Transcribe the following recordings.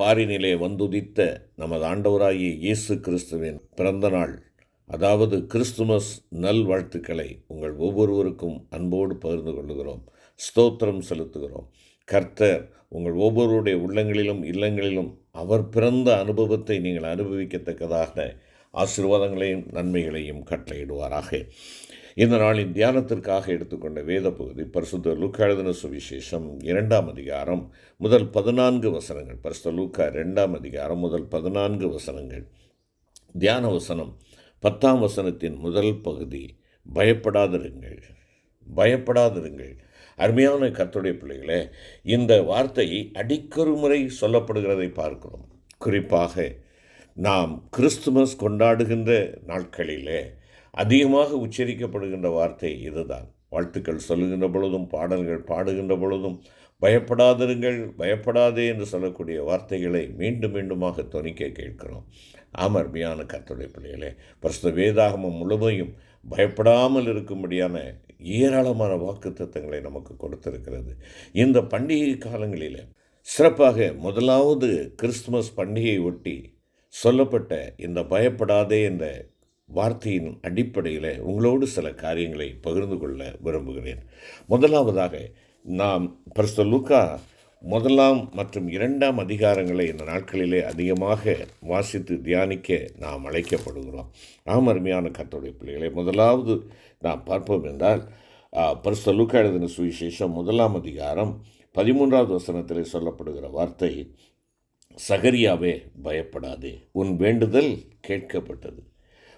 பாரினிலே வந்துதித்த நமது ஆண்டவராகிய இயேசு கிறிஸ்துவின் பிறந்த நாள். அதாவது கிறிஸ்துமஸ் நல்வாழ்த்துக்களை உங்கள் ஒவ்வொருவருக்கும் அன்போடு பகிர்ந்து கொள்ளுகிறோம். ஸ்தோத்திரம் செலுத்துகிறோம். கர்த்தர் உங்கள் ஒவ்வொருவருடைய உள்ளங்களிலும் இல்லங்களிலும் அவர் பிறந்த அனுபவத்தை நீங்கள் அனுபவிக்கத்தக்கதாக ஆசீர்வாதங்களையும் நன்மைகளையும் கட்டளையிடுவாராக. இந்த நாளின் தியானத்திற்காக எடுத்துக்கொண்ட வேத பகுதி பரிசுத்த லூக்கா எழுதின சுவிசேஷம் இரண்டாம் அதிகாரம் முதல் பதினான்கு வசனங்கள். பரிசுத்த லூக்கா இரண்டாம் அதிகாரம் முதல் பதினான்கு வசனங்கள். தியான வசனம் பத்தாம் வசனத்தின் முதல் பகுதி. பயப்படாதிருங்கள் பயப்படாதிருங்கள். அருமையான கத்துடைய பிள்ளைகளே இந்த வார்த்தை அடிக்கொரு முறை சொல்லப்படுகிறதை பார்க்கிறோம். குறிப்பாக நாம் கிறிஸ்துமஸ் கொண்டாடுகின்ற நாட்களிலே அதிகமாக உச்சரிக்கப்படுகின்ற வார்த்தை இதுதான். வாழ்த்துக்கள் சொல்லுகின்ற பொழுதும் பாடல்கள் பாடுகின்ற பொழுதும் பயப்படாதிருங்கள் பயப்படாதே என்று சொல்லக்கூடிய வார்த்தைகளை மீண்டும் மீண்டுமாக துணிக்க கேட்கிறோம். ஆமர்மையான கர்த்தருடைய பிள்ளைகளே பிரஸ்த வேதாகமம் முழுமையும் பயப்படாமல் இருக்கும்படியான ஏராளமான வாக்குத்தத்தங்களை நமக்கு கொடுத்திருக்கிறது. இந்த பண்டிகை காலங்களில் சிறப்பாக முதலாவது கிறிஸ்துமஸ் பண்டிகையை ஒட்டி சொல்லப்பட்ட இந்த பயப்படாதே என்ற வார்த்தையின் அடிப்படையில் உங்களோடு சில காரியங்களை பகிர்ந்து கொள்ள விரும்புகிறேன். முதலாவதாக நாம் பரிசுத்த லூக்கா முதலாம் மற்றும் இரண்டாம் அதிகாரங்களை இந்த நாட்களிலே அதிகமாக வாசித்து தியானிக்க நாம் அழைக்கப்படுகிறோம். ஆம் அருமையான கத்தோடைய பிள்ளைகளை முதலாவது நாம் பார்ப்போம் என்றால் பரிசுத்த லூக்கா எழுதின சுவிசேஷம் முதலாம் அதிகாரம் பதிமூன்றாவது வசனத்தில் சொல்லப்படுகிற வார்த்தை சகரியாவே பயப்படாதே. உன் வேண்டுதல் கேட்கப்பட்டது.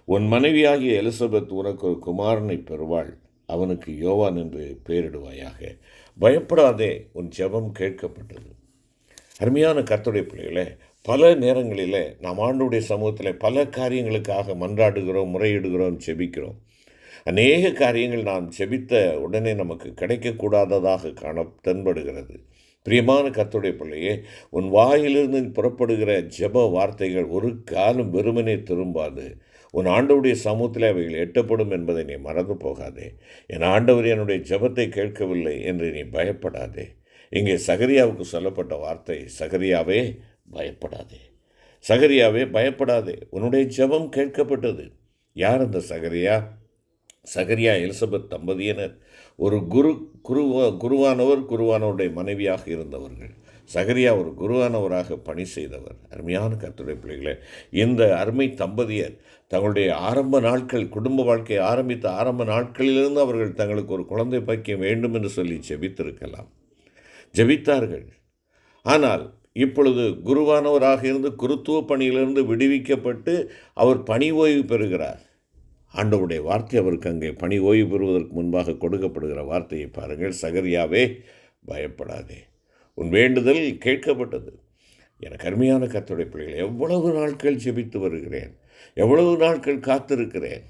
உன் மனைவியாகிய எலிசபெத் உனக்கு ஒரு குமாரனை பெறுவாள். அவனுக்கு யோவான் என்று பெயரிடுவாயாக. பயப்படாதே உன் ஜெபம் கேட்கப்பட்டது. அருமையான கத்துடைய பிள்ளைகளே பல நேரங்களில் நாம் ஆண்டுடைய சமூகத்தில் பல காரியங்களுக்காக மன்றாடுகிறோம் முறையிடுகிறோம் செபிக்கிறோம் அநேக காரியங்கள் நாம் செபித்த உடனே நமக்கு கிடைக்கக்கூடாததாக காண தென்படுகிறது. பிரியமான கத்துடைய பிள்ளையே உன் வாயிலிருந்து புறப்படுகிற ஜெப வார்த்தைகள் ஒரு காலம் வெறுமனே திரும்பாது. உன் ஆண்டவுடைய சமூகத்தில் அவைகள் எட்டப்படும் என்பதை நீ மறந்து போகாதே. என் ஆண்டவர் என்னுடைய ஜபத்தை கேட்கவில்லை என்று நீ பயப்படாதே. இங்கே சகரியாவுக்கு சொல்லப்பட்ட வார்த்தை சகரியாவே பயப்படாதே. சகரியாவே பயப்படாதே. உன்னுடைய ஜெபம் கேட்கப்பட்டது. யார் அந்த சகரியா? சகரியா எலிசபெத் தம்பதியினர். ஒரு குரு குருவா குருவானவர் குருவானவருடைய மனைவியாக இருந்தவர்கள். சகரியா ஒரு குருவானவராக பணி செய்தவர். அருமையான கத்துடைய பிள்ளைகளை இந்த அருமை தம்பதியர் தங்களுடைய ஆரம்ப நாட்கள் குடும்ப வாழ்க்கையை ஆரம்பித்த ஆரம்ப நாட்களிலிருந்து அவர்கள் தங்களுக்கு ஒரு குழந்தை பாக்கியம் வேண்டும் என்று சொல்லி ஜெபித்திருக்கலாம். ஜெபித்தார்கள். ஆனால் இப்பொழுது குருவானவராக இருந்து குருத்துவ பணியிலிருந்து விடுவிக்கப்பட்டு அவர் பணி ஓய்வு பெறுகிறார். ஆண்டவருடைய வார்த்தை அவருக்கு அங்கே பணி ஓய்வு பெறுவதற்கு முன்பாக கொடுக்கப்படுகிற வார்த்தையை பாருங்கள். சகரியாவே பயப்படாதே. உன் வேண்டுதல் கேட்கப்பட்டது. எனக்கு அருமையான கத்துடைய பிள்ளைகள் எவ்வளவு நாட்கள் ஜெபித்து வருகிறேன். எவ்வளவு நாட்கள் காத்திருக்கிறேன்.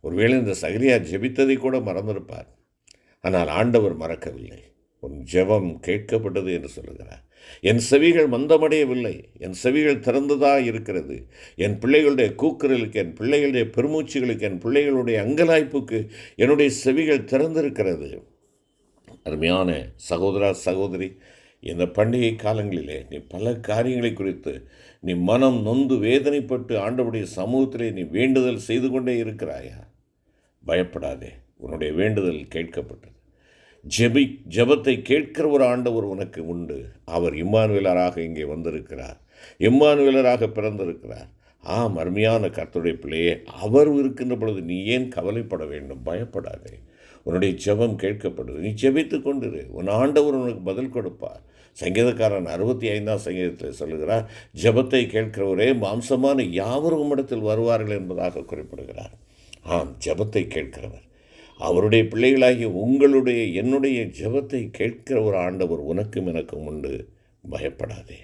ஒருவேளை இந்த சகரியா ஜெபித்ததை கூட மறந்திருப்பார். ஆனால் ஆண்டவர் மறக்கவில்லை. உன் ஜெபம் கேட்கப்பட்டது என்று சொல்லுகிறார். என் செவிகள் மந்தமடையவில்லை. என் செவிகள் திறந்ததாக இருக்கிறது. என் பிள்ளைகளுடைய கூக்குரலுக்கு என் பிள்ளைகளுடைய பெருமூச்சுகளுக்கு என் பிள்ளைகளுடைய அங்கலாய்ப்புக்கு என்னுடைய செவிகள் திறந்திருக்கிறது. அருமையான சகோதரா சகோதரி இந்த பண்டிகை காலங்களிலே நீ பல காரியங்களை குறித்து நீ மனம் நொந்து வேதனைப்பட்டு ஆண்டவுடைய சமூகத்திலே நீ வேண்டுதல் செய்து கொண்டே இருக்கிறாயா? பயப்படாதே உன்னுடைய வேண்டுதல் கேட்கப்பட்டது. ஜெபி ஜெபத்தை கேட்கிற ஒரு ஆண்டவர் உனக்கு உண்டு. அவர் இம்மானுவேலராக இங்கே வந்திருக்கிறார். இம்மானுவேலராக பிறந்திருக்கிறார். ஆம் அருமையான கர்த்தருடைய பிள்ளையே அவர் இருக்கின்ற பொழுது நீ ஏன் கவலைப்பட வேண்டும்? பயப்படாதே. உன்னுடைய ஜெபம் கேட்கப்படுது. நீ ஜெபித்து கொண்டிரு. உன் ஆண்டவர் உனக்கு பதில் கொடுப்பார். சங்கீதக்காரன் அறுபத்தி ஐந்தாம் சங்கீதத்தில் சொல்லுகிறார் ஜெபத்தை கேட்கிறவரே மாம்சமான யாவரும் உம்மிடத்தில் வருவார்கள் என்பதாக குறிப்பிடுகிறார். ஆம் ஜபத்தை கேட்கிறவர். அவருடைய பிள்ளைகளாகிய உங்களுடைய என்னுடைய ஜெபத்தை கேட்கிற ஒரு ஆண்டவர் உனக்கும் எனக்கும் உண்டு. பயப்படாதே.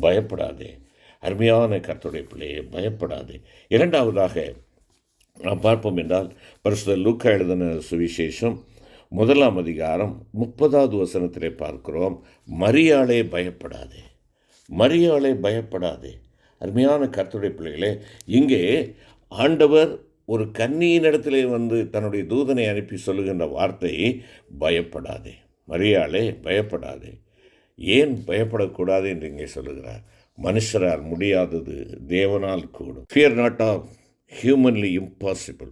பயப்படாதே. அருமையான கர்த்தருடைய பிள்ளையை பயப்படாதே. இரண்டாவதாக நாம் பார்ப்போம் என்றால் பரிசுத்த லூக்கா எழுதின சுவிசேஷம் முதலாம் அதிகாரம் முப்பதாவது வசனத்திலே பார்க்கிறோம் மரியாளே பயப்படாதே மரியாளே பயப்படாதே. அருமையான கர்த்தருடைய பிள்ளைகளே இங்கே ஆண்டவர் ஒரு கன்னியின் கன்னியினிடத்திலே வந்து தன்னுடைய தூதனை அனுப்பி சொல்லுகின்ற வார்த்தையை பயப்படாதே மரியாளே பயப்படாதே. ஏன் பயப்படக்கூடாது என்று இங்கே சொல்லுகிறார். மனுஷரால் முடியாதது தேவனால் கூடும். Fear not of humanly impossible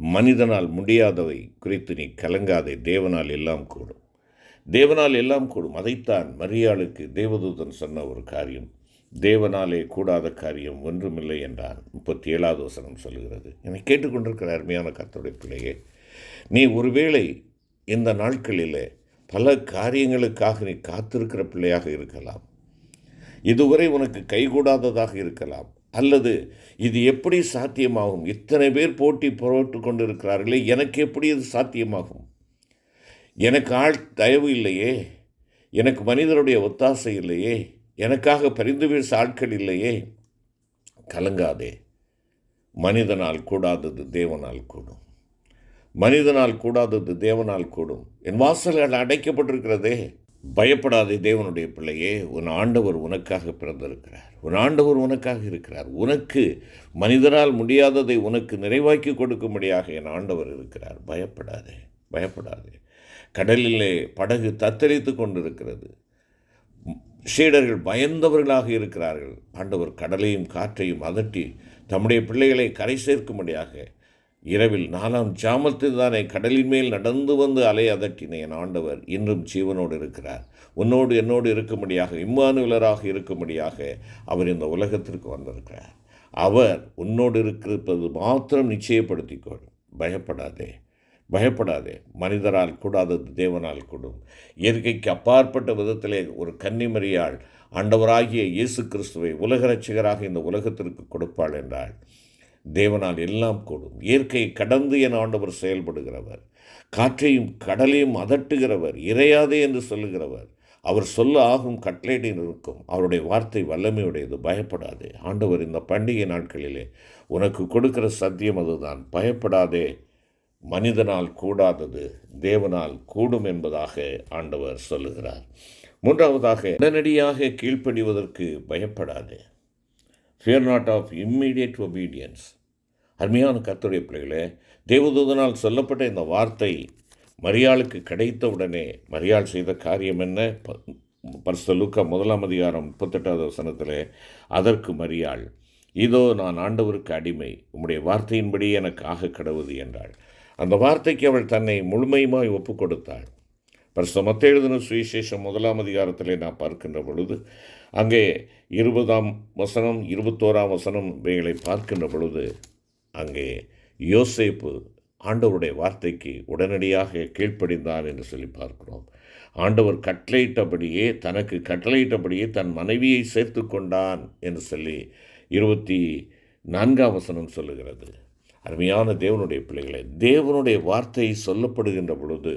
மனிதனால் முடியாதவை குறித்து நீ கலங்காதே தேவனால் எல்லாம் கூடும். தேவனால் எல்லாம் கூடும். அதைத்தான் மரியாளுக்கு தேவதூதன் சொன்ன ஒரு காரியம். தேவனாலே கூடாத காரியம் ஒன்றுமில்லை என்றான். முப்பத்தி ஏழாவது வசனம் சொல்கிறது என்னை கேட்டுக்கொண்டிருக்கிற அருமையான கத்தோடைய பிள்ளையே நீ ஒருவேளை இந்த நாட்களில் பல காரியங்களுக்காக நீ காத்திருக்கிற பிள்ளையாக இருக்கலாம். இதுவரை உனக்கு கைகூடாததாக இருக்கலாம். அல்லது இது எப்படி சாத்தியமாகும்? இத்தனை பேர் போட்டி புறப்பட்டு கொண்டிருக்கிறார்களே எனக்கு எப்படி இது சாத்தியமாகும்? எனக்கு ஆள் தயவு இல்லையே எனக்கு மனிதருடைய ஒத்தாசை இல்லையே எனக்காக பரிந்து பேச ஆட்கள் இல்லையே. கலங்காதே மனிதனால் கூடாதது தேவனால் கூடும். மனிதனால் கூடாதது தேவனால் கூடும். என் வாசல்கள் அடைக்கப்பட்டிருக்கிறதே. பயப்படாதே தேவனுடைய பிள்ளையே உன் ஆண்டவர் உனக்காக பிறந்திருக்கிறார். உன் ஆண்டவர் உனக்காக இருக்கிறார். உனக்கு மனிதரால் முடியாததை உனக்கு நிறைவாக்கி கொடுக்கும்படியாக என் ஆண்டவர் இருக்கிறார். பயப்படாதே பயப்படாதே. கடலிலே படகு தத்தளித்து கொண்டிருக்கிறது. சீடர்கள் பயந்தவர்களாக இருக்கிறார்கள். ஆண்டவர் கடலையும் காற்றையும் அதட்டி தம்முடைய பிள்ளைகளை கரை சேர்க்கும்படியாக இரவில் நாலாம் ஜாமத்தில் தானே கடலின் மேல் நடந்து வந்து அலை அதட்டின என் ஆண்டவர் இன்றும் ஜீவனோடு இருக்கிறார். உன்னோடு என்னோடு இருக்கும்படியாக இம்மானுவலராக இருக்கும்படியாக அவர் இந்த உலகத்திற்கு வந்திருக்கிறார். அவர் உன்னோடு இருக்கிறது மாத்திரம் நிச்சயப்படுத்திக்கொள். பயப்படாதே. பயப்படாதே. மனிதரால் கூடாதது தேவனால் கூடும். இயற்கைக்கு அப்பாற்பட்ட விதத்திலே ஒரு கன்னிமரியாள் ஆண்டவராகிய இயேசு கிறிஸ்துவை உலக ரட்சகராக இந்த உலகத்திற்கு கொடுப்பாள் என்றாள். தேவனால் எல்லாம் கூடும். இயற்கையை கடந்து என ஆண்டவர் செயல்படுகிறவர். காற்றையும் கடலையும் அதட்டுகிறவர். இறையாதே என்று சொல்லுகிறவர். அவர் சொல்ல ஆகும் கட்லேட்டின் இருக்கும் அவருடைய வார்த்தை வல்லமையுடையது. பயப்படாதே. ஆண்டவர் இந்த பண்டிகை நாட்களிலே உனக்கு கொடுக்கிற சத்தியம் அதுதான். பயப்படாதே. மனிதனால் கூடாதது தேவனால் கூடும் என்பதாக ஆண்டவர் சொல்லுகிறார். மூன்றாவதாக உடனடியாக கீழ்ப்படிவதற்கு பயப்படாதே. Fear not of immediate obedience அருமையான கத்துடைய பிள்ளைகளே தேவதூதனால் சொல்லப்பட்ட இந்த வார்த்தை மரியாளுக்கு கிடைத்த உடனே மரியாள் செய்த காரியம் என்ன? பரிசு லூக்கா முதலாம் அதிகாரம் முப்பத்தெட்டாவது வசனத்தில் அதற்கு மரியாள் இதோ நான் ஆண்டவருக்கு அடிமை உம்முடைய வார்த்தையின்படி எனக்கு ஆக கடவுது என்றாள். அந்த வார்த்தைக்கு அவள் தன்னை முழுமையுமாய் ஒப்பு கொடுத்தாள் பரிசு மத்த எழுதின சுவிசேஷம் முதலாம் அதிகாரத்திலே நான் பார்க்கின்ற பொழுது அங்கே இருபதாம் வசனம் இருபத்தோராம் வசனம் இவைகளை பார்க்கின்ற பொழுது அங்கே யோசேப்பு ஆண்டவருடைய வார்த்தைக்கு உடனடியாக கீழ்ப்படிந்தான் என்று சொல்லி பார்க்கிறோம். ஆண்டவர் கட்டளையிட்டபடியே தனக்கு கட்டளையிட்டபடியே தன் மனைவியை சேர்த்து கொண்டான் என்று சொல்லி இருபத்தி நான்காம் வசனம் சொல்லுகிறது. அருமையான தேவனுடைய பிள்ளைகளை தேவனுடைய வார்த்தை சொல்லப்படுகின்ற பொழுது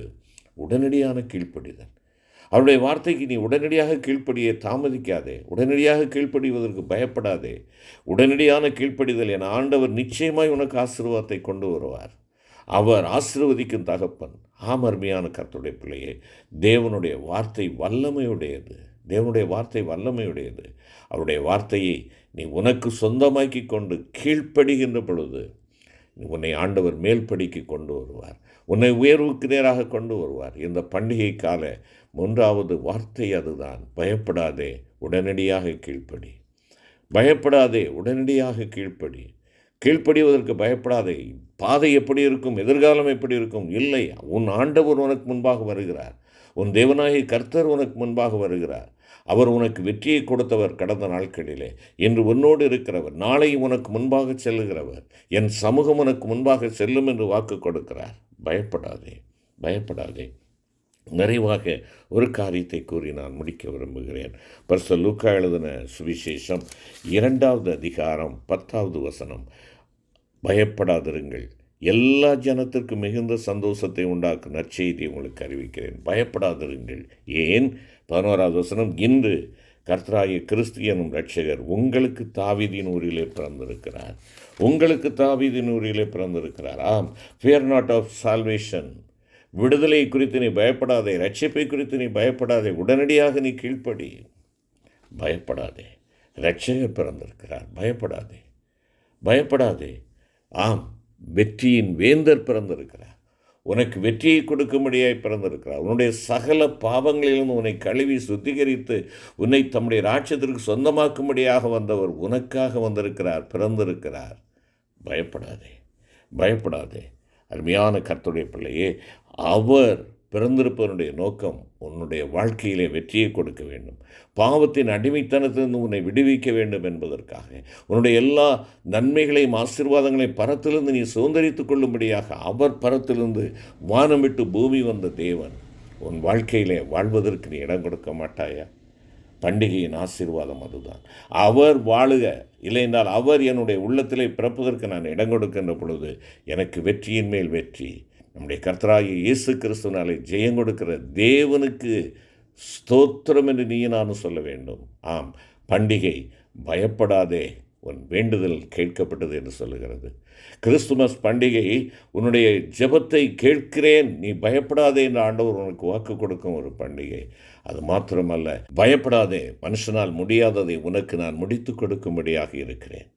உடனடியான கீழ்ப்படிதல். அவருடைய வார்த்தைக்கு நீ உடனடியாக கீழ்ப்படிய தாமதிக்காதே. உடனடியாக கீழ்ப்படிவதற்கு பயப்படாதே. உடனடியான கீழ்ப்படிதல் என ஆண்டவர் நிச்சயமாய் உனக்கு ஆசீர்வாதத்தை கொண்டு வருவார். அவர் ஆசீர்வதிக்கும் தகப்பன் ஆம் கர்த்துடைய பிள்ளையே தேவனுடைய வார்த்தை வல்லமையுடையது. தேவனுடைய வார்த்தை வல்லமையுடையது. அவருடைய வார்த்தையை நீ உனக்கு சொந்தமாக்கி கொண்டு கீழ்ப்படுகின்ற பொழுது உன்னை ஆண்டவர் மேல்படிக்கு கொண்டு வருவார். உன்னை உயர்வுக்கு நேராக கொண்டு வருவார். இந்த பண்டிகை கால மூன்றாவது வார்த்தை அதுதான். பயப்படாதே உடனடியாக கீழ்ப்படி. பயப்படாதே உடனடியாக கீழ்ப்படி. கீழ்ப்படிவதற்கு பயப்படாதே. பாதை எப்படி இருக்கும்? எதிர்காலம் எப்படி இருக்கும்? இல்லை. உன் ஆண்டவர் உனக்கு முன்பாக வருகிறார். உன் தேவனாகி கர்த்தர் உனக்கு முன்பாக வருகிறார். அவர் உனக்கு வெற்றியை கொடுத்தவர் கடந்த நாட்களிலே. இன்று உன்னோடு இருக்கிறவர் நாளை உனக்கு முன்பாக செல்லுகிறவர். என் சமூகம் உனக்கு முன்பாக செல்லும் என்று வாக்கு கொடுக்கிறார். பயப்படாதே பயப்படாதே. நிறைவாக ஒரு காரியத்தை கூறி நான் முடிக்க விரும்புகிறேன். பர்ச லூக்கா எழுதின சுவிசேஷம் இரண்டாவது அதிகாரம் பத்தாவது வசனம். பயப்படாதிருங்கள். எல்லா ஜனத்திற்கும் மிகுந்த சந்தோஷத்தை உண்டாக்கும் நற்செய்தியை உங்களுக்கு அறிவிக்கிறேன். பயப்படாதிருங்கள். ஏன்? பதினோராவது வசனம் இன்று கர்த்தராய கிறிஸ்தியனும் ரட்சகர் உங்களுக்கு தாவிதின் ஊரிலே பிறந்திருக்கிறார். உங்களுக்கு தாவிதின் ஊரிலே பிறந்திருக்கிறார். ஆம். ஃபியர் நாட் ஆஃப் சால்வேஷன் விடுதலை குறித்து நீ பயப்படாதே ரட்சிப்பை குறித்து நீ பயப்படாதே உடனடியாக நீ கீழ்ப்படி. பயப்படாதே. ரட்சகர் பிறந்திருக்கிறார். பயப்படாதே. பயப்படாதே. ஆம் வெற்றியின் வேந்தர் பிறந்திருக்கிறார். உனக்கு வெற்றியை கொடுக்கும்படியாய் பிறந்திருக்கிறார். உன்னுடைய சகல பாவங்களிலிருந்து உன்னை கழுவி சுத்திகரித்து உன்னை தம்முடைய ராட்சத்திற்கு சொந்தமாக்கும்படியாக வந்தவர் உனக்காக வந்திருக்கிறார் பிறந்திருக்கிறார். பயப்படாதே. பயப்படாதே. அருமையான கர்த்துடைய பிள்ளையே அவர் பிறந்திருப்பவனுடைய நோக்கம் உன்னுடைய வாழ்க்கையிலே வெற்றியை கொடுக்க வேண்டும். பாவத்தின் அடிமைத்தனத்திலிருந்து உன்னை விடுவிக்க வேண்டும் என்பதற்காக. உன்னுடைய எல்லா நன்மைகளையும் ஆசீர்வாதங்களையும் பரத்திலிருந்து நீ சுதந்திரித்து கொள்ளும்படியாக அவர் பரத்திலிருந்து வானம் விட்டு பூமி வந்த தேவன் உன் வாழ்க்கையிலே வாழ்வதற்கு நீ இடம் கொடுக்க மாட்டாயா? பண்டிகையின் ஆசீர்வாதம் அதுதான். அவர் வாழுக. இல்லை என்றால் அவர் என்னுடைய உள்ளத்திலே பிறப்பதற்கு நான் இடம் கொடுக்கின்ற பொழுது எனக்கு வெற்றியின் மேல் வெற்றி. நம்முடைய கர்த்தராகிய இயேசு கிறிஸ்துவனாலே ஜெயம் கொடுக்கிற தேவனுக்கு ஸ்தோத்திரம் என்று நீ நானும் சொல்ல வேண்டும். ஆம் பண்டிகை பயப்படாதே உன் வேண்டுதல் கேட்கப்பட்டது என்று சொல்லுகிறது. கிறிஸ்துமஸ் பண்டிகை உன்னுடைய ஜெபத்தை கேட்கிறேன் நீ பயப்படாதே என்று ஆண்டவர் உனக்கு வாக்கு கொடுக்கும் ஒரு பண்டிகை. அது மாத்திரமல்ல பயப்படாதே மனுஷனால் முடியாததை உனக்கு நான் முடித்து கொடுக்கும்படியாக இருக்கிறேன்.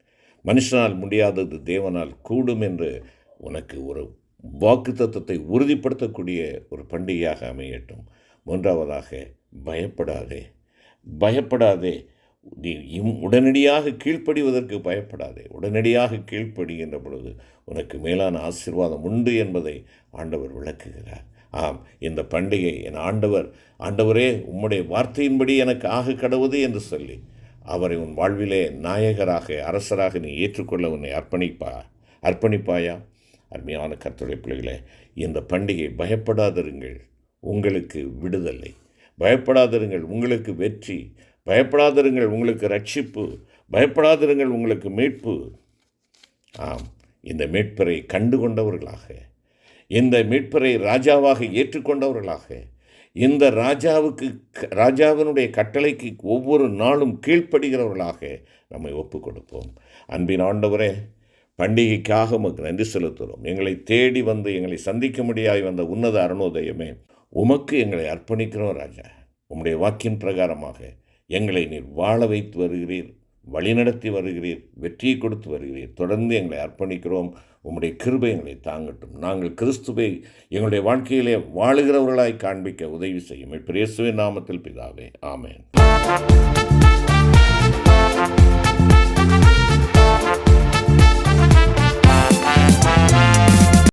மனுஷனால் முடியாதது தேவனால் கூடும் என்று உனக்கு ஒரு வாக்கு தத்துவத்தை உறுதிப்படுத்தக்கூடிய ஒரு பண்டிகையாக அமையட்டும். மூன்றாவதாக பயப்படாதே. பயப்படாதே. நீ இம் உடனடியாக கீழ்ப்படிவதற்கு பயப்படாதே. உடனடியாக கீழ்ப்படுகின்ற பொழுது உனக்கு மேலான ஆசீர்வாதம் உண்டு என்பதை ஆண்டவர் விளக்குகிறார். ஆம் இந்த பண்டிகை என் ஆண்டவர் ஆண்டவரே உம்முடைய வார்த்தையின்படி எனக்கு ஆக கடவுது என்று சொல்லி அவரை உன் வாழ்விலே நாயகராக அரசராக நீ ஏற்றுக்கொள்ள உன்னை அர்ப்பணிப்பா அர்ப்பணிப்பாயா? அருமையான கர்த்தருடைய பிள்ளைகளே இந்த பண்டிகை பயப்படாதிருங்கள். உங்களுக்கு விடுதலை. பயப்படாதிருங்கள் உங்களுக்கு வெற்றி. பயப்படாதிருங்கள் உங்களுக்கு ரட்சிப்பு. பயப்படாதிருங்கள் உங்களுக்கு மீட்பு. ஆம் இந்த மீட்பரை கண்டு கொண்டவர்களாக இந்த மீட்பரை ராஜாவாக ஏற்றுக்கொண்டவர்களாக இந்த ராஜாவுக்கு ராஜாவினுடைய கட்டளைக்கு ஒவ்வொரு நாளும் கீழ்ப்படுகிறவர்களாக நம்மை ஒப்பு கொடுப்போம் அன்பின் ஆண்டவரே பண்டிகைக்காக உமக்கு நன்றி செலுத்துகிறோம். எங்களை தேடி வந்து எங்களை சந்திக்க முடியாய் வந்த உன்னத அருணோதயமே உமக்கு எங்களை அர்ப்பணிக்கிறோம் ராஜா. உம்முடைய வாக்கின் பிரகாரமாக எங்களை நீர் வாழ வைத்து வருகிறீர் வழிநடத்தி வருகிறீர் வெற்றியை கொடுத்து வருகிறீர். தொடர்ந்து எங்களை அர்ப்பணிக்கிறோம். உம்முடைய கிருபை எங்களை தாங்கட்டும். நாங்கள் கிறிஸ்துவை எங்களுடைய வாழ்க்கையிலே வாழுகிறவர்களாய் காண்பிக்க உதவி செய்யும். இப்பிரேசுவின் நாமத்தில் பிதாவே. ஆமேன்.